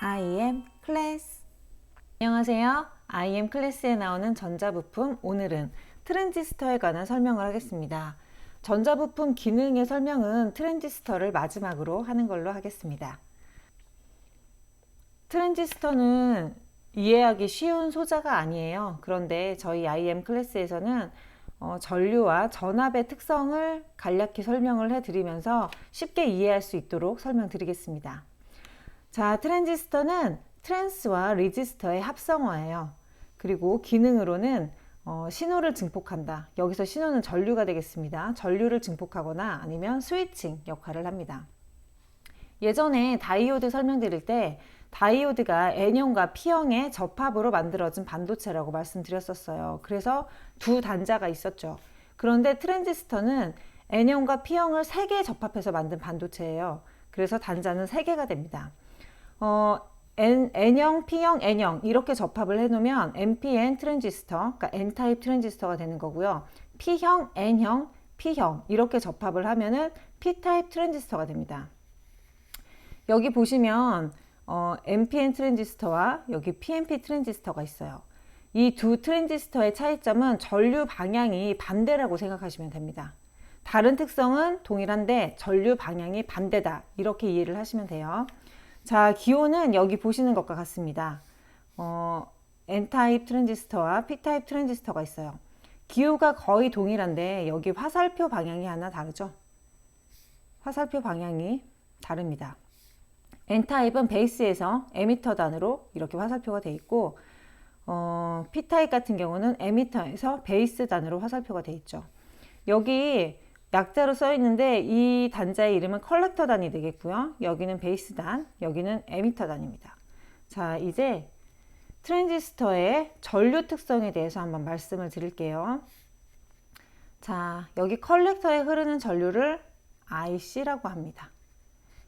IM 클래스 안녕하세요. IM 클래스에 나오는 전자부품 오늘은 트랜지스터에 관한 설명을 하겠습니다. 전자부품 기능의 설명은 트랜지스터를 마지막으로 하는 걸로 하겠습니다. 트랜지스터는 이해하기 쉬운 소자가 아니에요. 그런데 저희 IM 클래스에서는 어, 전류와 전압의 특성을 간략히 설명을 해드리면서 쉽게 이해할 수 있도록 설명드리겠습니다. 자, 트랜지스터는 트랜스와 리지스터의 합성어예요. 그리고 기능으로는 어, 신호를 증폭한다. 여기서 신호는 전류가 되겠습니다. 전류를 증폭하거나 아니면 스위칭 역할을 합니다. 예전에 다이오드 설명드릴 때 다이오드가 N형과 P형의 접합으로 만들어진 반도체라고 말씀드렸었어요. 그래서 두 단자가 있었죠. 그런데 트랜지스터는 N형과 P형을 세 개 접합해서 만든 반도체예요. 그래서 단자는 세 개가 됩니다. 어, N, N형, P형, N형 이렇게 접합을 해놓으면 NPN 트랜지스터, 그러니까 N타입 트랜지스터가 되는 거고요. P형, N형, P형 이렇게 접합을 하면은 P타입 트랜지스터가 됩니다. 여기 보시면 어, NPN 트랜지스터와 여기 PNP 트랜지스터가 있어요. 이 두 트랜지스터의 차이점은 전류 방향이 반대라고 생각하시면 됩니다. 다른 특성은 동일한데 전류 방향이 반대다. 이렇게 이해를 하시면 돼요. 자, 기호는 여기 보시는 것과 같습니다. 어, N타입 트랜지스터와 P타입 트랜지스터가 있어요. 기호가 거의 동일한데 여기 화살표 방향이 하나 다르죠? 화살표 방향이 다릅니다. N타입은 베이스에서 에미터 단으로 이렇게 화살표가 되어 있고 어, P타입 같은 경우는 에미터에서 베이스 단으로 화살표가 되어 있죠. 여기 약자로 써 있는데 이 단자의 이름은 컬렉터 단이 되겠고요. 여기는 베이스 단, 여기는 에미터 단입니다. 자, 이제 트랜지스터의 전류 특성에 대해서 한번 말씀을 드릴게요. 자, 여기 컬렉터에 흐르는 전류를 IC라고 합니다.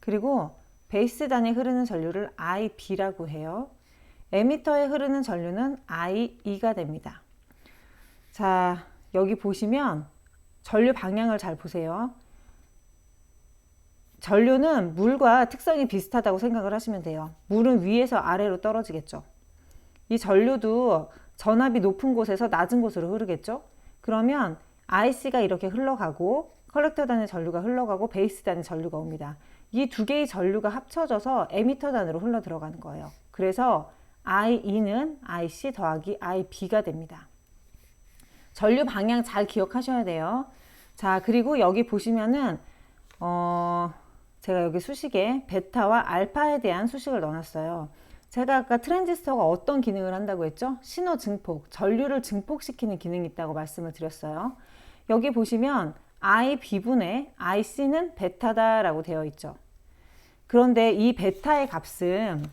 그리고 베이스 단에 흐르는 전류를 IB라고 해요. 에미터에 흐르는 전류는 IE가 됩니다. 자, 여기 보시면 전류 방향을 잘 보세요. 전류는 물과 특성이 비슷하다고 생각을 하시면 돼요. 물은 위에서 아래로 떨어지겠죠. 이 전류도 전압이 높은 곳에서 낮은 곳으로 흐르겠죠. 그러면 IC가 이렇게 흘러가고 컬렉터단의 전류가 흘러가고 베이스단의 전류가 옵니다. 이 두 개의 전류가 합쳐져서 에미터단으로 흘러 들어가는 거예요. 그래서 IE는 IC 더하기 IB가 됩니다. 전류 방향 잘 기억하셔야 돼요. 자, 그리고 여기 보시면은, 어, 제가 여기 수식에 베타와 알파에 대한 수식을 넣어놨어요. 제가 아까 트랜지스터가 어떤 기능을 한다고 했죠? 신호 증폭, 전류를 증폭시키는 기능이 있다고 말씀을 드렸어요. 여기 보시면 I B분의 IC는 베타다라고 되어 있죠. 그런데 이 베타의 값은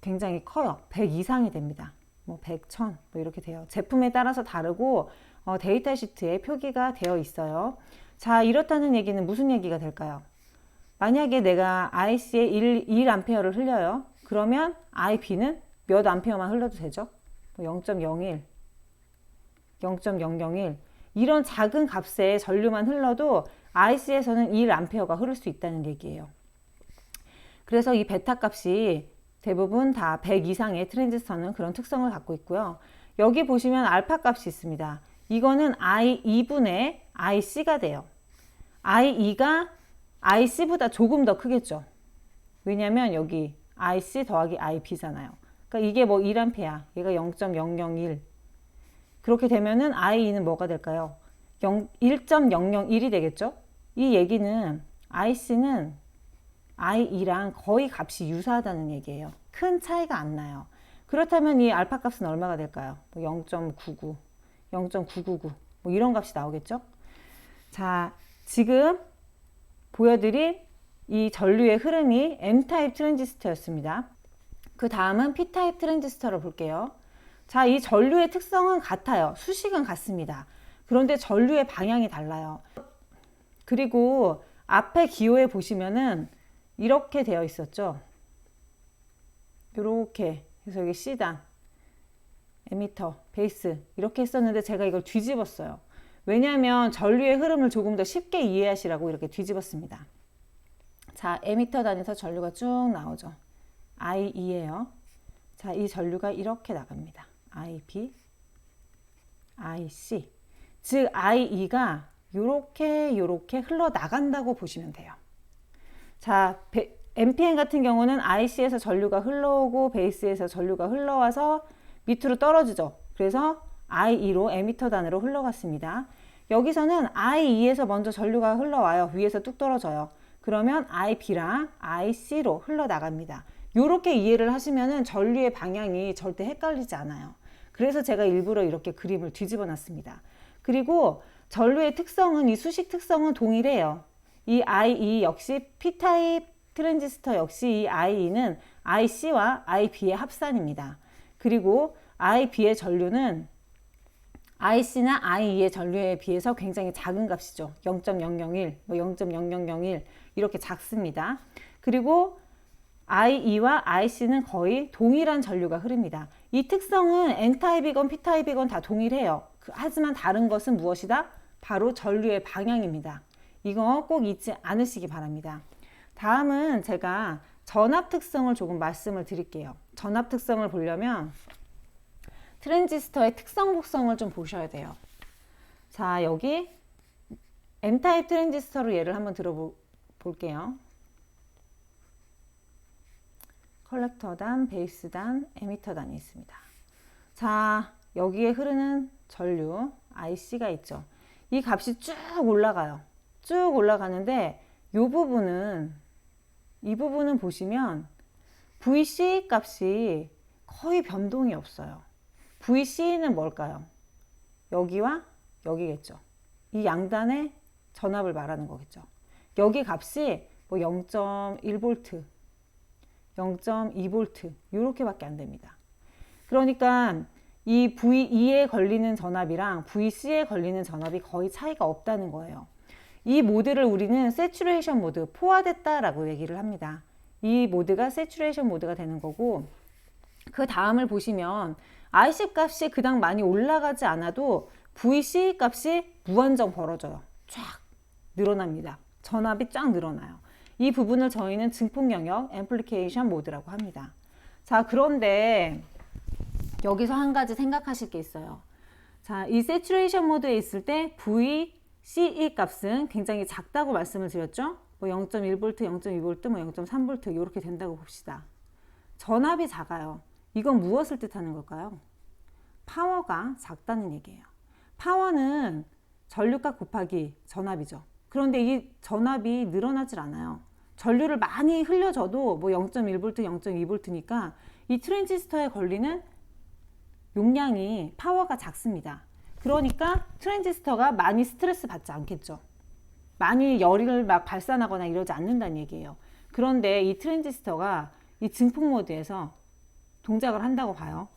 굉장히 커요. 100 이상이 됩니다. 뭐 100, 1000, 뭐 이렇게 돼요. 제품에 따라서 다르고 어, 데이터 시트에 표기가 되어 있어요. 자, 이렇다는 얘기는 무슨 얘기가 될까요? 만약에 내가 IC에 1, 1A를 흘려요. 그러면 IB는 몇 암페어만 흘러도 되죠? 0.01, 뭐0.001 이런 작은 값의 전류만 흘러도 IC에서는 1A가 흐를 수 있다는 얘기예요. 그래서 이 베타 값이 대부분 다 100 이상의 트랜지스터는 그런 특성을 갖고 있고요. 여기 보시면 알파 값이 있습니다. 이거는 I2분의 IC가 돼요. I2가 IC보다 조금 더 크겠죠. 왜냐면 여기 IC 더하기 IB잖아요. 그러니까 이게 뭐 1A, 얘가 0.001. 그렇게 되면은 I2는 뭐가 될까요? 1.001이 되겠죠? 이 얘기는 IC는 I2랑 거의 값이 유사하다는 얘기예요. 큰 차이가 안 나요. 그렇다면 이 알파 값은 얼마가 될까요? 0.99, 뭐 0.999, 뭐 이런 값이 나오겠죠? 자, 지금 보여드린 이 전류의 흐름이 M타입 트랜지스터였습니다. 그 다음은 P타입 트랜지스터를 볼게요. 자, 이 전류의 특성은 같아요. 수식은 같습니다. 그런데 전류의 방향이 달라요. 그리고 앞에 기호에 보시면은 이렇게 되어 있었죠. 이렇게 그래서 여기 C단, 에미터, 베이스 이렇게 했었는데 제가 이걸 뒤집었어요. 왜냐하면 전류의 흐름을 조금 더 쉽게 이해하시라고 이렇게 뒤집었습니다. 자, 에미터 단에서 전류가 쭉 나오죠. I2예요. 자, 이 전류가 이렇게 나갑니다. IB, IC. 즉 I2가 요렇게 요렇게 흘러 나간다고 보시면 돼요. 자, MPN 같은 경우는 IC에서 전류가 흘러오고 베이스에서 전류가 흘러와서 밑으로 떨어지죠. 그래서 I2로 에미터 단으로 흘러갔습니다. 여기서는 I2에서 먼저 전류가 흘러와요. 위에서 뚝 떨어져요. 그러면 IB랑 IC로 흘러나갑니다. 이렇게 이해를 하시면은 전류의 방향이 절대 헷갈리지 않아요. 그래서 제가 일부러 이렇게 그림을 뒤집어 놨습니다. 그리고 전류의 특성은 이 수식 특성은 동일해요. 이 IE 역시 P타입 트랜지스터 역시 이 IE는 IC와 IB의 합산입니다. 그리고 IB의 전류는 IC나 IE의 전류에 비해서 굉장히 작은 값이죠. 0.001, 뭐 0.0001 이렇게 작습니다. 그리고 IE와 IC는 거의 동일한 전류가 흐릅니다. 이 특성은 N타입이건 P타입이건 다 동일해요. 그, 하지만 다른 것은 무엇이다? 바로 전류의 방향입니다. 이거 꼭 잊지 않으시기 바랍니다. 다음은 제가 전압 특성을 조금 말씀을 드릴게요. 전압 특성을 보려면 트랜지스터의 특성 복성을 좀 보셔야 돼요. 자, 여기 N타입 트랜지스터로 예를 한번 들어볼게요. 컬렉터단, 베이스단, 에미터단이 있습니다. 자, 여기에 흐르는 전류 IC가 있죠. 이 값이 쭉 올라가요. 쭉 올라가는데 이 부분은 이 부분은 보시면 VC 값이 거의 변동이 없어요. VC는 뭘까요? 여기와 여기겠죠. 이 양단의 전압을 말하는 거겠죠. 여기 값이 뭐 0.1V, 0.2V 이렇게밖에 안 됩니다. 그러니까 이 V2에 걸리는 전압이랑 VC에 걸리는 전압이 거의 차이가 없다는 거예요. 이 모드를 우리는 세츄레이션 모드, 포화됐다라고 얘기를 합니다. 이 모드가 세츄레이션 모드가 되는 거고 그 다음을 보시면 IC 값이 그닥 많이 올라가지 않아도 VC 값이 무한정 벌어져요. 쫙 늘어납니다. 전압이 쫙 늘어나요. 이 부분을 저희는 증폭 영역 앰플리케이션 모드라고 합니다. 자, 그런데 여기서 한 가지 생각하실 게 있어요. 자, 이 세츄레이션 모드에 있을 때 VCE 값은 굉장히 작다고 말씀을 드렸죠? 뭐 0.1V, 0.2V, 뭐 0.3V 이렇게 된다고 봅시다. 전압이 작아요. 이건 무엇을 뜻하는 걸까요? 파워가 작다는 얘기예요. 파워는 전류값 곱하기 전압이죠. 그런데 이 전압이 늘어나질 않아요. 전류를 많이 흘려줘도 뭐 0.1V, 0.2V니까 이 트랜지스터에 걸리는 용량이 파워가 작습니다. 그러니까 트랜지스터가 많이 스트레스 받지 않겠죠. 많이 열을 막 발산하거나 이러지 않는다는 얘기예요. 그런데 이 트랜지스터가 이 증폭 모드에서 동작을 한다고 봐요.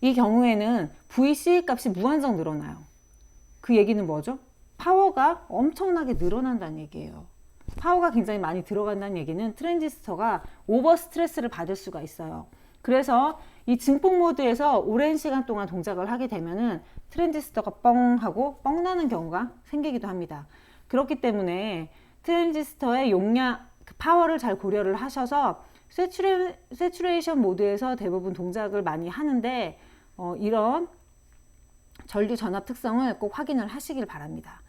이 경우에는 VC 값이 무한정 늘어나요. 그 얘기는 뭐죠? 파워가 엄청나게 늘어난다는 얘기예요. 파워가 굉장히 많이 들어간다는 얘기는 트랜지스터가 오버 스트레스를 받을 수가 있어요. 그래서 이 증폭 모드에서 오랜 시간 동안 동작을 하게 되면은 트랜지스터가 뻥 하고 뻥 나는 경우가 생기기도 합니다. 그렇기 때문에 트랜지스터의 용량, 그 파워를 잘 고려를 하셔서 세츄레, 세츄레이션 모드에서 대부분 동작을 많이 하는데 어, 이런 전류 전압 특성을 꼭 확인을 하시길 바랍니다.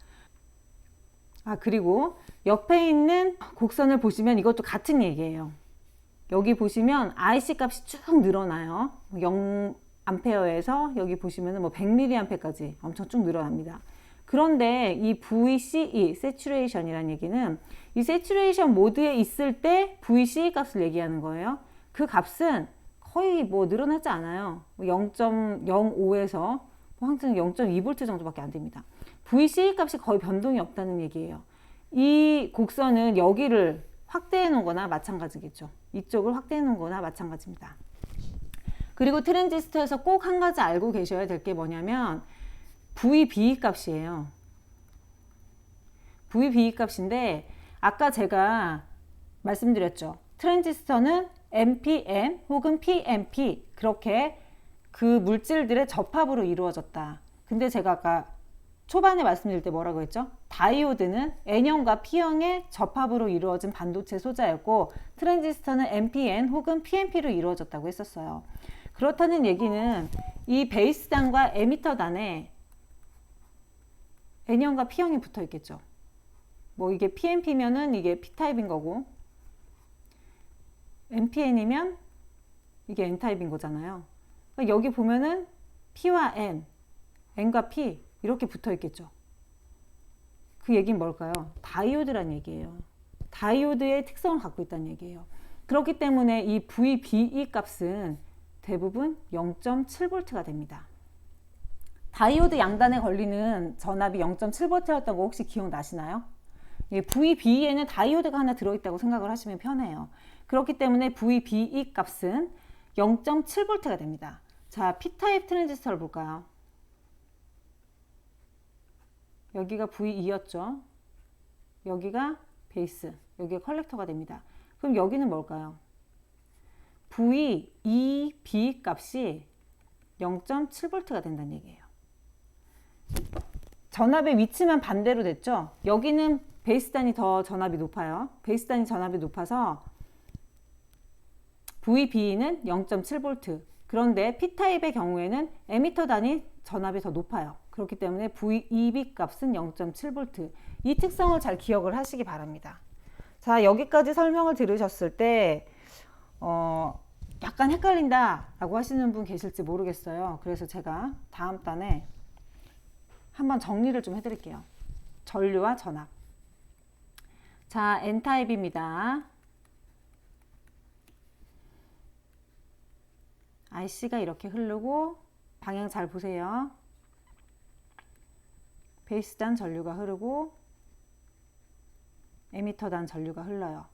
아, 그리고 옆에 있는 곡선을 보시면 이것도 같은 얘기예요. 여기 보시면 IC 값이 쭉 늘어나요. 0 암페어에서 여기 보시면 뭐 100mA까지 엄청 쭉 늘어납니다. 그런데 이 VCE, 세츄레이션이라는 얘기는 이 세츄레이션 모드에 있을 때 VCE 값을 얘기하는 거예요. 그 값은 거의 뭐 늘어나지 않아요. 0.05에서 뭐 항상 0.2V 정도밖에 안 됩니다. VCE 값이 거의 변동이 없다는 얘기예요. 이 곡선은 여기를 확대해 놓은 거나 마찬가지겠죠. 이쪽을 확대해 놓은 거나 마찬가지입니다. 그리고 트랜지스터에서 꼭 한 가지 알고 계셔야 될 게 뭐냐면 VB 값이에요. VB 값인데 아까 제가 말씀드렸죠. 트랜지스터는 NPN 혹은 PNP 그렇게 그 물질들의 접합으로 이루어졌다. 근데 제가 아까 초반에 말씀드릴 때 뭐라고 했죠? 다이오드는 N형과 P형의 접합으로 이루어진 반도체 소자였고 트랜지스터는 NPN 혹은 PNP로 이루어졌다고 했었어요. 그렇다는 얘기는 이 베이스단과 에미터단에 N형과 P형이 붙어 있겠죠. 뭐 이게 PNP면은 이게 P타입인 거고 NPN이면 이게 N타입인 거잖아요. 그러니까 여기 보면은 P와 N, N과 P 이렇게 붙어 있겠죠. 그 얘기는 뭘까요? 다이오드란 얘기예요. 다이오드의 특성을 갖고 있다는 얘기예요. 그렇기 때문에 이 VBE 값은 대부분 0.7V가 됩니다. 다이오드 양단에 걸리는 전압이 0.7V였던 거 혹시 기억나시나요? 예, VBE에는 다이오드가 하나 들어있다고 생각을 하시면 편해요. 그렇기 때문에 VBE 값은 0.7V가 됩니다. 자, P타입 트랜지스터를 볼까요? 여기가 V2였죠. 여기가 베이스, 여기가 컬렉터가 됩니다. 그럼 여기는 뭘까요? V2B 값이 0.7V가 된다는 얘기예요. 전압의 위치만 반대로 됐죠. 여기는 베이스단이 더 전압이 높아요. 베이스단이 전압이 높아서 VB는 0.7V. 그런데 P타입의 경우에는 에미터 단위 전압이 더 높아요. 그렇기 때문에 VEB 값은 0.7V. 이 특성을 잘 기억을 하시기 바랍니다. 자, 여기까지 설명을 들으셨을 때, 어, 약간 헷갈린다 라고 하시는 분 계실지 모르겠어요. 그래서 제가 다음 단에 한번 정리를 좀 해드릴게요. 전류와 전압. 자, N타입입니다. IC가 이렇게 흐르고 방향 잘 보세요. 베이스단 전류가 흐르고 에미터단 전류가 흘러요.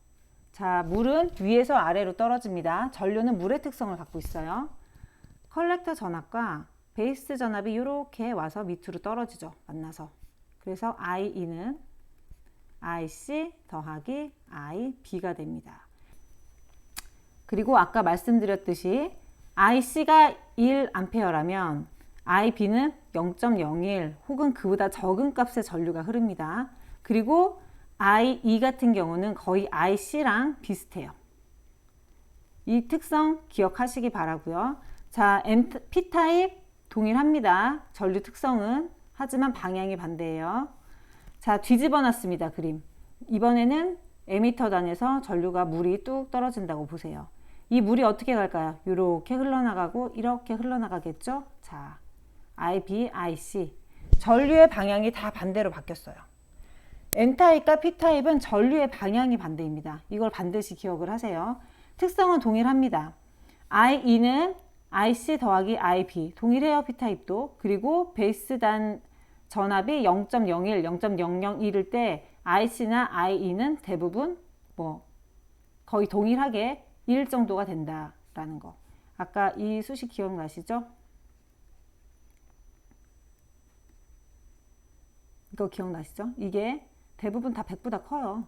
자, 물은 위에서 아래로 떨어집니다. 전류는 물의 특성을 갖고 있어요. 컬렉터 전압과 베이스 전압이 이렇게 와서 밑으로 떨어지죠. 만나서. 그래서 IE는 IC 더하기 IB가 됩니다. 그리고 아까 말씀드렸듯이 IC가 1A라면 IB는 0.01 혹은 그보다 적은 값의 전류가 흐릅니다. 그리고 IE 같은 경우는 거의 IC랑 비슷해요. 이 특성 기억하시기 바라고요. 자, M, P타입 동일합니다. 전류 특성은 하지만 방향이 반대예요. 자, 뒤집어 놨습니다. 그림. 이번에는 에미터 단에서 전류가 물이 뚝 떨어진다고 보세요. 이 물이 어떻게 갈까요? 이렇게 흘러나가고 이렇게 흘러나가겠죠? 자, IB, IC. 전류의 방향이 다 반대로 바뀌었어요. N타입과 P타입은 전류의 방향이 반대입니다. 이걸 반드시 기억을 하세요. 특성은 동일합니다. IE는 IC 더하기 IB 동일해요 P타입도 그리고 베이스단 전압이 0.01, 0.001일 때 IC나 IE는 대부분 뭐 거의 동일하게 1 정도가 된다라는 거. 아까 이 수식 기억나시죠? 이거 기억나시죠? 이게 대부분 다 100보다 커요.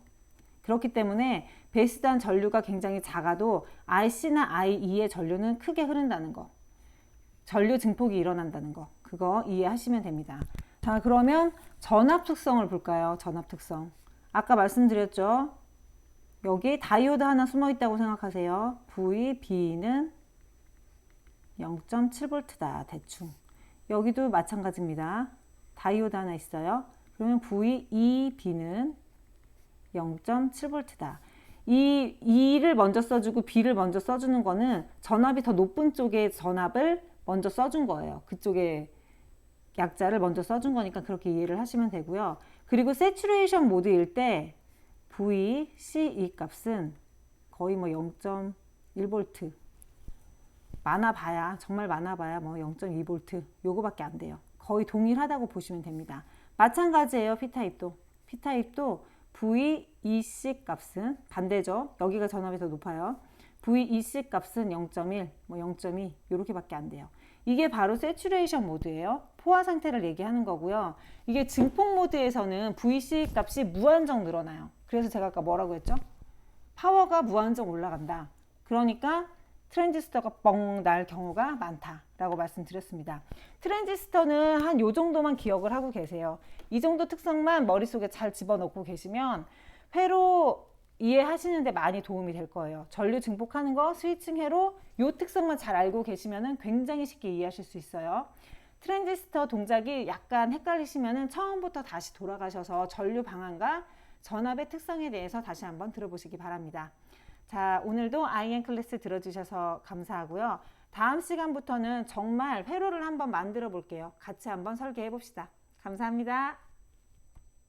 그렇기 때문에 베이스단 전류가 굉장히 작아도 IC나 IE의 전류는 크게 흐른다는 거. 전류 증폭이 일어난다는 거. 그거 이해하시면 됩니다. 자, 그러면 전압 특성을 볼까요? 전압 특성. 아까 말씀드렸죠? 여기 다이오드 하나 숨어 있다고 생각하세요. VB는 0.7V다. 대충. 여기도 마찬가지입니다. 다이오드 하나 있어요. 그러면 VEB는 0.7V다. 이 E를 먼저 써주고 B를 먼저 써주는 거는 전압이 더 높은 쪽의 전압을 먼저 써준 거예요. 그쪽에 약자를 먼저 써준 거니까 그렇게 이해를 하시면 되고요. 그리고 세츄레이션 모드일 때 VCE 값은 거의 뭐 0.1V 많아봐야 정말 많아봐야 뭐 0.2V 요거밖에 안 돼요. 거의 동일하다고 보시면 됩니다. 마찬가지예요. P타입도. P타입도 VEC 값은 반대죠. 여기가 전압이 더 높아요. VEC 값은 0.1, 뭐 0.2 이렇게밖에 안 돼요. 이게 바로 세츄레이션 모드예요. 포화 상태를 얘기하는 거고요. 이게 증폭 모드에서는 VC 값이 무한정 늘어나요. 그래서 제가 아까 뭐라고 했죠? 파워가 무한정 올라간다. 그러니까 트랜지스터가 뻥 날 경우가 많다라고 말씀드렸습니다. 트랜지스터는 한 요 정도만 기억을 하고 계세요. 이 정도 특성만 머릿속에 잘 집어넣고 계시면 회로 이해하시는데 많이 도움이 될 거예요. 전류 증폭하는 거, 스위칭 회로 요 특성만 잘 알고 계시면 굉장히 쉽게 이해하실 수 있어요. 트랜지스터 동작이 약간 헷갈리시면 처음부터 다시 돌아가셔서 전류 방향과 전압의 특성에 대해서 다시 한번 들어보시기 바랍니다. 자, 오늘도 아이엔 클래스 들어주셔서 감사하고요. 다음 시간부터는 정말 회로를 한번 만들어 볼게요. 같이 한번 설계해 봅시다. 감사합니다.